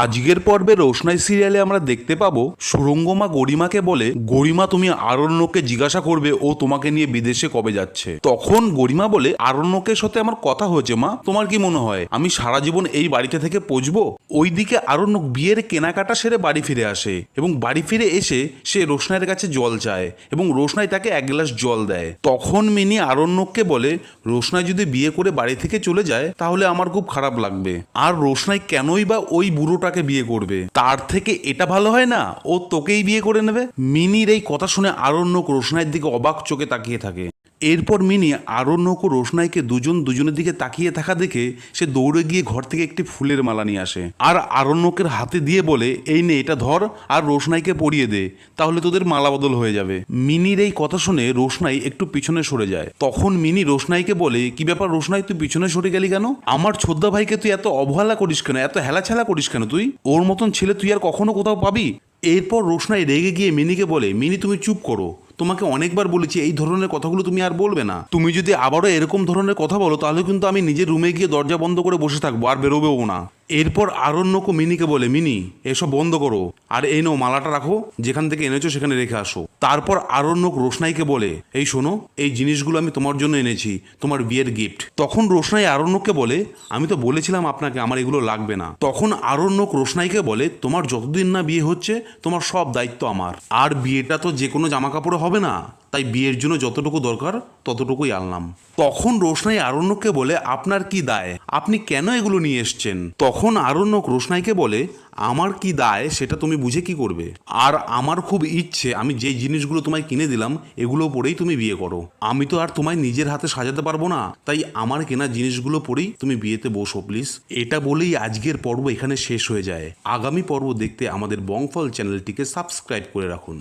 আজকের পর্বে রোশনাই সিরিয়ালে আমরা দেখতে পাবো সুরঙ্গমা গরিমাকে বলে, গরিমা, তুমি আরণ্যকে জিজ্ঞাসা করবে, ও তোমাকে নিয়ে বিদেশে কবে যাচ্ছে? তখন গরিমা বলে, আরণ্যকের সাথে আমার কথা হয়েছে, মা। তোমার কি মনে হয়, আমি সারা জীবন এই বাড়িতে থেকে পচবো ওইদিকে আরণ্যক বিয়ের কেনাকাটা সেরে বাড়ি ফিরে আসে এবং বাড়ি ফিরে এসে সে রোশনাইয়ের কাছে জল চায় এবং রোশনাই তাকে এক গ্লাস জল দেয়। তখন মিনি আরণ্যককে বলে, রোশনাই যদি বিয়ে করে বাড়ি থেকে চলে যায়, তাহলে আমার খুব খারাপ লাগবে। আর রোশনাই কেনই বা ওই বুড়োটাকে বিয়ে করবে। তার থেকে এটা ভালো হয় না? ও তোকেই বিয়ে করে নেবে? মিনির এই কথা শুনে আরণ্যক রোশনাইয়ের দিকে অবাক চোখে তাকিয়ে থাকে। এরপর মিনি আরণ্যক ও রোশনাইকে দুজন দুজনের দিকে তাকিয়ে থাকা দেখে সে দৌড়ে গিয়ে ঘর থেকে একটি ফুলের মালা নিয়ে আসে। আর আরণ্যকের হাতে দিয়ে বলে, এই নে, এটা ধর, আর রোশনাইকে পরিয়ে দে, তাহলে তোদের মালা বদল হয়ে যাবে। মিনির এই কথা শুনে রোশনাই একটু পিছনে সরে যায়। তখন মিনি রোশনাইকে বলে, কি ব্যাপার রোশনাই, তুই পিছনে সরে গেলি কেন? আমার ছোদ্দা ভাইকে তুই এত অবহেলা করিস কেন? এত হেলাছেলা করিস কেন তুই? ওর মতন ছেলে তুই আর কখনো কোথাও পাবি? এরপর রোশনাই রেগে গিয়ে মিনিকে বলে, মিনি, তুমি চুপ করো। তোমাকে অনেকবার বলেছি, এই ধরনের কথাগুলো তুমি আর বলবে না। তুমি যদি আবারও এরকম ধরনের কথা বলো, তাহলে কিন্তু আমি নিজের রুমে গিয়ে দরজা বন্ধ করে বসে থাকব, আর বেরোবেও না। এরপর আরণ্যক মিনিকে বলে, মিনি, এসব বন্ধ করো। আর এই নাও মালাটা রাখো, যেখান থেকে এনেছো সেখানে রেখে আসো। তারপর আরণ্যক রোশনাইকে বলে, এই শোনো, এই জিনিসগুলো আমি তোমার জন্য এনেছি, তোমার বিয়ের গিফট তখন রোশনাই আরণ্যককে বলে, আমি তো বলেছিলাম আপনাকে, আমার এগুলো লাগবে না। তখন আরণ্যক রোশনাইকে বলে, তোমার যতদিন না বিয়ে হচ্ছে, তোমার সব দায়িত্ব আমার। আর বিয়েটা তো যে কোনো জামা কাপড়ে হবে না। তাই বিয়ের জন্য যতটুকু দরকার, ততটুকুই আনলাম। তখন রোশনাই আরণ্যককে বলে, আপনার কি দায়? আপনি কেন এগুলো নিয়ে এসছেন? তখন আরণ্যক রোশনাইকে বলে, আমার কি দায় সেটা তুমি বুঝে কি করবে? আর আমার খুব ইচ্ছে, আমি যেই জিনিসগুলো তোমায় কিনে দিলাম, এগুলো পরেই তুমি বিয়ে করো। আমি তো আর তোমায় নিজের হাতে সাজাতে পারব না। তাই আমার কেনা জিনিসগুলো পরেই তুমি বিয়েতে বসো, প্লিজ। এটা বলেই আজকের পর্ব এখানে শেষ হয়ে যায়। আগামী পর্ব দেখতে আমাদের বংফল চ্যানেলটিকে সাবস্ক্রাইব করে রাখুন।